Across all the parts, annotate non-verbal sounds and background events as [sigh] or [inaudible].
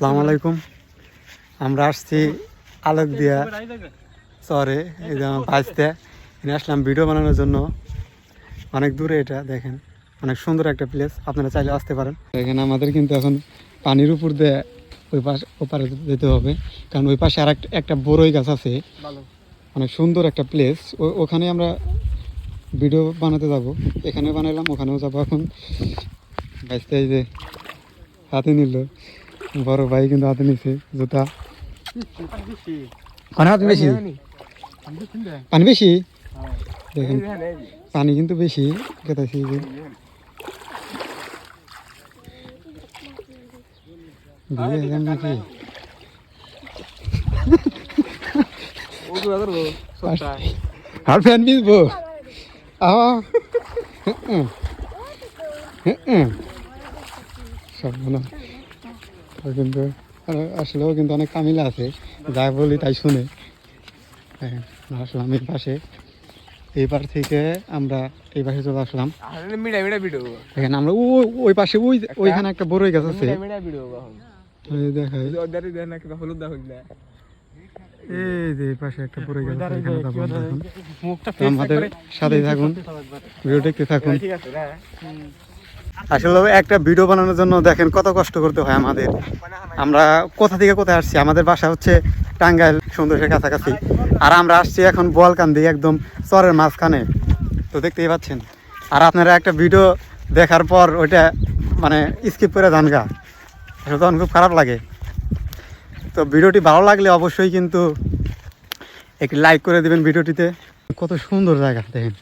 আসসালামু আলাইকুম। আমরা আসছি আলোক দিয়া চরে এই যে আমার ভাইসতে। এখানে আসলাম ভিডিও বানানোর জন্য। অনেক দূরে এটা দেখেন। অনেক সুন্দর একটা প্লেস আপনারা চাইলে আসতে পারেন। এখানে আমাদের কিন্তু এখন পানির উপর দিয়ে ওই পাশ ওপারে যেতে হবে। কারণ ওই পাশে আর একটা বড়ই গাছ আছে। অনেক সুন্দর একটা প্লেস ওখানে আমরা ভিডিও বানাতে যাব। এখানে বানাইলাম ওখানেও যাব এখন। এই যে হাতে নিল। বড় ভাই কিন্তু হাতে নিছে, জুতা। হাতে বেশি? পানি বেশি? দেখেন, পানি কিন্তু বেশি কেতাছি যে। আর ফ্যান বিজবো সব মনে কিন্তু আসলেও কিন্তু অনেক কামিলা আছে যা বলি তাই শুনে। দেখেন, আসলাম এই পাশে। এইবার থেকে আমরা এই পাশে চলে আসলাম। মিডা মিডা দেখেন আমরা ওই ওই পাশে ওই ওইখানে একটা বড়ই গাছ আছে। মিডা মিডা ভিডিও এখন এই দেখাই। ওদারে দেন না কিবা হলুদ দা হইলা এই যে পাশে একটা বড়ই গাছ আছে আমাদের সাথেই থাকুন ভিডিও দেখতে থাকুন। ঠিক আছে না আসলে একটা ভিডিও বানানোর জন্য দেখেন কত কষ্ট করতে হয় আমাদের। আমরা কোথা থেকে কোথায় আসছি? আমাদের বাসা হচ্ছে টাঙ্গাইল সৌন্দর্যের কাছাকাছি। আর আমরা আসছি এখন বোয়ালকান্দি একদম চরের মাঝখানে। তো দেখতেই পাচ্ছেন। আর আপনারা একটা ভিডিও দেখার পর ওইটা মানে স্কিপ করে যান গা। আসলে তখন খুব খারাপ লাগে। তো ভিডিওটি ভালো লাগলে অবশ্যই কিন্তু একটি লাইক করে দেবেন ভিডিওটিতে। কত সুন্দর জায়গা দেখেন।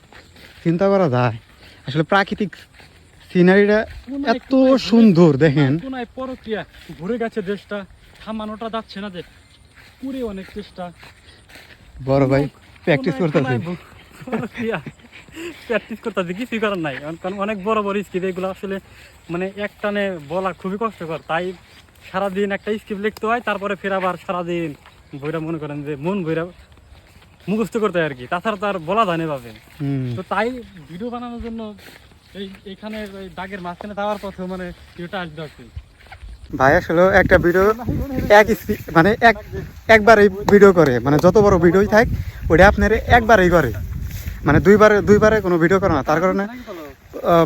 চিন্তা করা যায়। আসলে প্রাকৃতিক সিনারিটা এত সুন্দর দেখেন। কোনায় পরক্রিয়া ঘুরে গেছে দেশটা থামানোটা যাচ্ছে না যে পুরে অনেক চেষ্টা বড় ভাই প্র্যাকটিস করতেছে। প্র্যাকটিস করতেছে কিছুই করার নাই। কারণ অনেক বড় বড় স্কিপ এগুলো আসলে মানে একটানে বলা খুবই কষ্টকর। তাই সারাদিন একটা স্কিপ লিখতে হয় তারপরে ফের আবার সারাদিন বইরা মনে করেন যে মন বইরা মুখস্থ করতে হয় আর কি। তাছাড়া তো আর বলা যায় না ভাবে তো তাই ভিডিও বানানোর জন্য এই এখানে দাগের মাঝখানে যাওয়ার পথে মানে ভিডিওটা আসবে আর ভাই আসলে একটা ভিডিও এক মানে এক একবারই ভিডিও করে। মানে যত বড় ভিডিওই থাক ওটা আপনার একবারই করে। মানে দুইবারে দুইবারে কোনো ভিডিও করে না। তার কারণে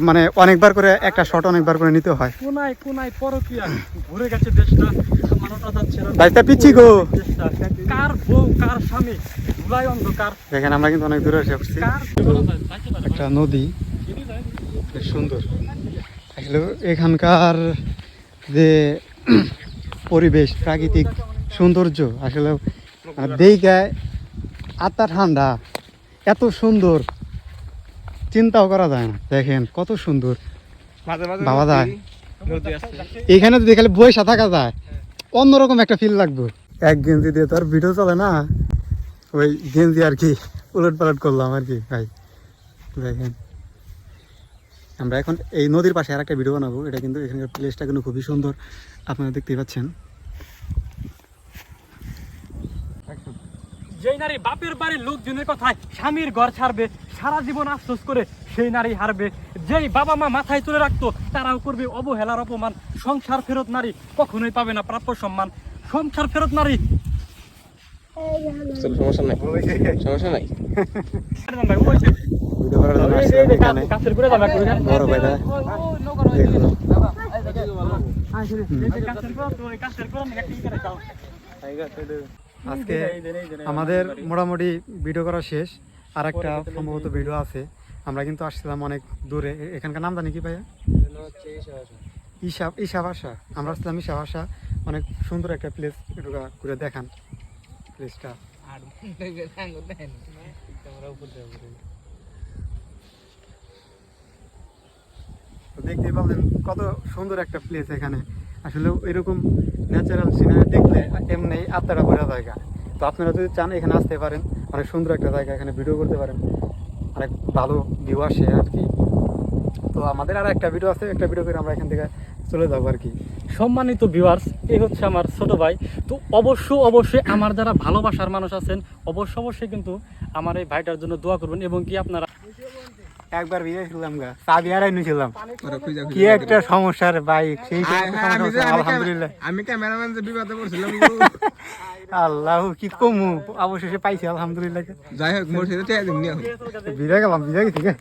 মানে অনেকবার করে একটা শট অনেকবার করে নিতে হয়। কোনায় কোনায় পরকিয়া। ঘুরে গেছে দেশটা মানোটা যাচ্ছে না। ভাই পিচ্ছি গো। কার বউ কার স্বামী? ধুলাই অন্ধকার। দেখেন আমরা কিন্তু অনেক দূরে এসে একটা নদী। বেশ সুন্দর। আসলে এখানকার যে পরিবেশ প্রাকৃতিক সৌন্দর্য আসলে দেখায় আত্মা ঠান্ডা এত সুন্দর চিন্তাও করা যায় না। দেখেন কত সুন্দর। বাবা যায়। এখানে যদি খালি বৈশা থাকা যায় অন্যরকম একটা ফিল লাগবে। এক গেঞ্জি দিয়ে তো আর ভিডিও চলে না। ওই গেঞ্জি আর কি উলট পালট করলাম আর কি ভাই। দেখেন। আমরা এখন এই নদীর পাশে আর একটা ভিডিও বানাবো। এটা কিন্তু এখানকার প্লেসটা কিন্তু খুবই সুন্দর। আপনারা দেখতেই পাচ্ছেন। যেই নারী বাপের বাড়ির লোকজনের কথায় স্বামীর ঘর ছাড়বে সারা জীবন আফসোস করে সেই নারী হারবে। যেই বাবা মা মাথায় তুলে রাখতো তারাও করবে অবহেলার অপমান। সংসার ফেরত নারী কখনোই পাবে না প্রাপ্য সম্মান। সংসার ফেরত নারী। সমস্যা নাই। [laughs] সমস্যা নাই। ভিডিও করার জন্য এখানে। বড় ভাইরা দেখল। আজকে আমাদের মোটামুটি ভিডিও করা শেষ। আর একটা সম্ভবত ভিডিও আছে। আমরা কিন্তু আসছিলাম অনেক দূরে। এখানকার নাম জানি কি ভাইয়া? ঈশা ঈশা ভাষা। আমরা আসছিলাম ঈশা ভাষা। অনেক সুন্দর একটা প্লেস একটু ঘুরে দেখান। প্লেসটা তো দেখতেই পাবেন কত সুন্দর একটা প্লেস এখানে। আসলে এরকম ন্যাচারাল সিনারি দেখলে এমনি আত্মাটা বোঝা জায়গা। তো আপনারা যদি চান এখানে আসতে পারেন, অনেক সুন্দর একটা জায়গা এখানে ভিডিও করতে পারেন। অনেক ভালো ভিউ আসে আর কি। তো আমাদের আর একটা ভিডিও আছে, একটা ভিডিও করে আমরা এখান থেকে চলে যাব আর কি। সম্মানিত ভিউয়ার্স এই হচ্ছে আমার ছোট ভাই। তো অবশ্য, অবশ্যই আমার যারা ভালোবাসার মানুষ আছেন, অবশ্য, অবশ্যই কিন্তু আমার এই ভাইটার জন্য দোয়া করবেন এবং কি আপনারা একবার ভিজেছিলাম গা। চাবি হারাই নিয়েছিলাম কি একটা সমস্যার বাইক সেই আলহামদুলিল্লাহ। আমি ক্যামেরাম্যান যে বিপদে পড়ছিলাম আল্লাহ কি কমু? অবশেষে পাইছি আলহামদুলিল্লাহ। যাই হোক মোর সাথে ভিড়ে গেলাম ভিড়ে গেছি গে।